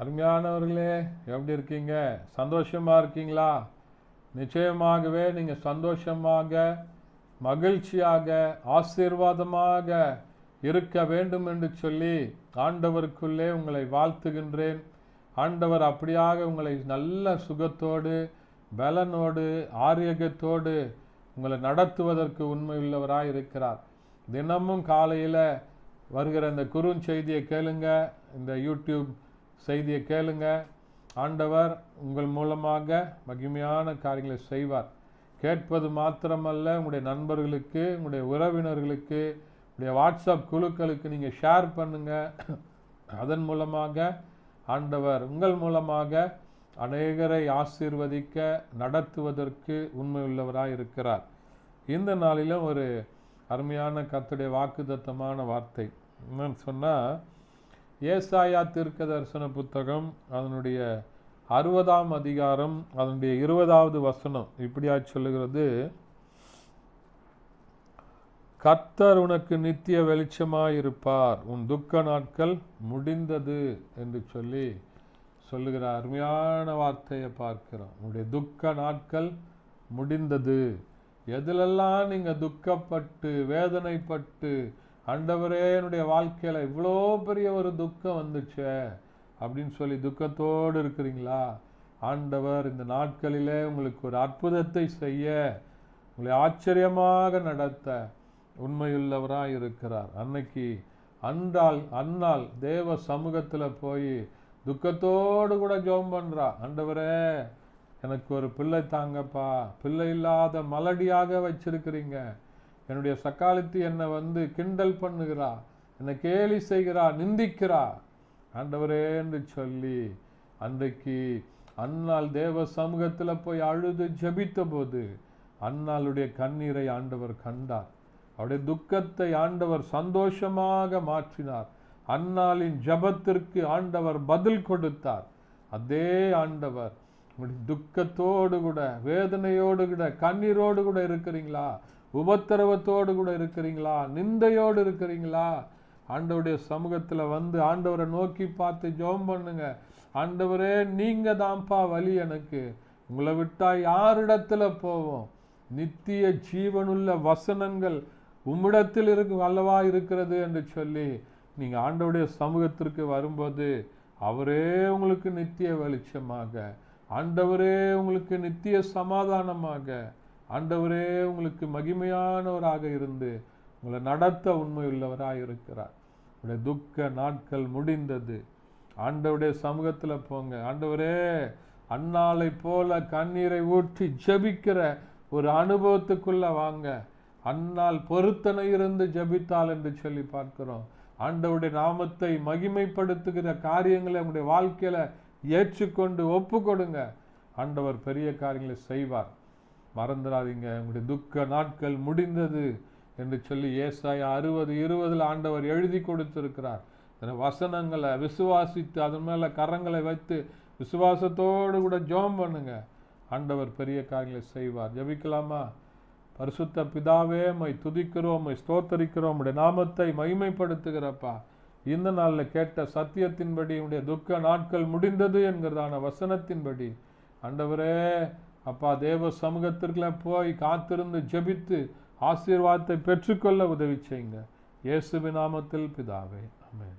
அருமையானவர்களே எப்படி இருக்கீங்க? சந்தோஷமாக இருக்கீங்களா? நிச்சயமாகவே நீங்கள் சந்தோஷமாக மகிழ்ச்சியாக ஆசீர்வாதமாக இருக்க வேண்டும் என்று சொல்லி ஆண்டவருக்குள்ளே உங்களை வாழ்த்துகின்றேன். ஆண்டவர் அப்படியாக உங்களை நல்ல சுகத்தோடு பலனோடு ஆரோக்கியத்தோடு உங்களை நடத்துவதற்கு உண்மையுள்ளவராக இருக்கிறார். தினமும் காலையில் வருகிற இந்த குறுஞ்செய்தியை கேளுங்க. இந்த யூடியூப் செய்தியை கேளுங்க. ஆண்டவர் உங்கள் மூலமாக மகிமையான காரியங்களை செய்வார். கேட்பது மாத்திரமல்ல உங்களுடைய நண்பர்களுக்கு உங்களுடைய உறவினர்களுக்கு உங்களுடைய வாட்ஸ்அப் குழுக்களுக்கு நீங்கள் ஷேர் பண்ணுங்கள் அதன் மூலமாக ஆண்டவர் உங்கள் மூலமாக அநேகரை ஆசீர்வதிக்க நடத்துவதற்கு உண்மையுள்ளவராக இருக்கிறார். இந்த நாளிலும் ஒரு அருமையான கத்துடைய வாக்குதத்தமான வார்த்தை என்னன்னு சொன்னால் ஏசாயா தீர்க்க தரிசன புத்தகம் அதனுடைய அறுபதாம் அதிகாரம் அதனுடைய இருபதாவது வசனம். இப்படியா சொல்லுகிறது. கர்த்தர் உனக்கு நித்திய வெளிச்சமாயிருப்பார். உன் துக்க நாட்கள் முடிந்தது என்று சொல்லி சொல்லுகிற அருமையான வார்த்தையை பார்க்கிறோம். உன்னுடைய துக்க நாட்கள் முடிந்தது. எதிலெல்லாம் நீங்க துக்கப்பட்டு வேதனைப்பட்டு ஆண்டவரே என்னுடைய வாழ்க்கையில் இவ்வளோ பெரிய ஒரு துக்கம் வந்துச்சு அப்படின்னு சொல்லி துக்கத்தோடு இருக்கிறீங்களா? ஆண்டவர் இந்த நாட்களிலே உங்களுக்கு ஒரு அற்புதத்தை செய்ய உங்களை ஆச்சரியமாக நடத்த உண்மையுள்ளவராக இருக்கிறார். அன்னைக்கு அன்றால் அன்னால் தேவ சமூகத்தில் போய் துக்கத்தோடு கூட ஜோம் பண்ணுறா ஆண்டவரே எனக்கு ஒரு பிள்ளை தாங்கப்பா. பிள்ளை இல்லாத மலடியாக வச்சிருக்கிறீங்க. என்னுடைய சக்காலத்து என்னை வந்து கிண்டல் பண்ணுகிறா என்னை கேலி செய்கிறா நிந்திக்கிறா. ஆண்டவரே என்று சொல்லி அன்றைக்கு அன்னாள் தேவ சமூகத்தில் போய் அழுது ஜபித்த போது அன்னாளுடைய கண்ணீரை ஆண்டவர் கண்டார். அவருடைய துக்கத்தை ஆண்டவர் சந்தோஷமாக மாற்றினார். அன்னாளின் ஜபத்திற்கு ஆண்டவர் பதில் கொடுத்தார். அதே ஆண்டவர் துக்கத்தோடு கூட வேதனையோடு கூட கண்ணீரோடு கூட இருக்கிறீங்களா? உபத்திரவத்தோடு கூட இருக்கிறீங்களா? நிந்தையோடு இருக்கிறீங்களா? ஆண்டவருடைய சமூகத்தில் வந்து ஆண்டவரை நோக்கி பார்த்து ஜெபம் பண்ணுங்க. ஆண்டவரே நீங்க தான்ப்பா வழி எனக்கு. உங்களை விட்டா யாரிடத்துல போவோம்? நித்திய ஜீவனுள்ள வசனங்கள் உம்மிடத்தில் இருக்கு அல்லவா இருக்கிறது என்று சொல்லி நீங்க ஆண்டவுடைய சமூகத்திற்கு வரும்போது அவரே உங்களுக்கு நித்திய வெளிச்சமாக ஆண்டவரே உங்களுக்கு நித்திய சமாதானமாக ஆண்டவரே உங்களுக்கு மகிமையானவராக இருந்து உங்களை நடத்த உண்மையுள்ளவராக இருக்கிறார் உங்களுடைய துக்க நாட்கள் முடிந்தது. ஆண்டவருடைய சமூகத்தில் போங்க. ஆண்டவரே அன்னாலை போல கண்ணீரை ஊற்றி ஜெபிக்கிற ஒரு அனுபவத்துக்குள்ளே வாங்க. அன்னால் பொருத்தனை இருந்து ஜெபித்தாள் என்று சொல்லி பார்க்கிறோம். ஆண்டவருடைய நாமத்தை மகிமைப்படுத்துகிற காரியங்களை உங்களுடைய வாழ்க்கையில் ஏற்றுக்கொண்டு ஒப்பு கொடுங்க ஆண்டவர் பெரிய காரியங்களை செய்வார். மறந்துடாதீங்க. உங்களுடைய துக்க நாட்கள் முடிந்தது என்று சொல்லி ஏசாய் அறுபது இருபதில் ஆண்டவர் எழுதி கொடுத்திருக்கிறார். இந்த வசனங்களை விசுவாசித்து அதன் மேலே கரங்களை வைத்து விசுவாசத்தோடு கூட ஜெபம் பண்ணுங்க. ஆண்டவர் பெரிய காரியங்களை செய்வார். ஜெபிக்கலாமா? பரிசுத்த பிதாவே மை துதிக்கிறோம் மை ஸ்தோத்தரிக்கிறோம். உடைய நாமத்தை மகிமைப்படுத்துகிறப்பா. இந்த நாளில் கேட்ட சத்தியத்தின்படி உடைய துக்க நாட்கள் முடிந்தது என்கிறதான வசனத்தின்படி. ஆண்டவரே அப்பா தேவ சமூகத்திற்குள்ள போய் காத்திருந்து ஜெபித்து ஆசீர்வாதத்தை பெற்றுக்கொள்ள உதவி செய்யுங்க. இயேசுவி நாமத்தில் பிதாவே அமேன்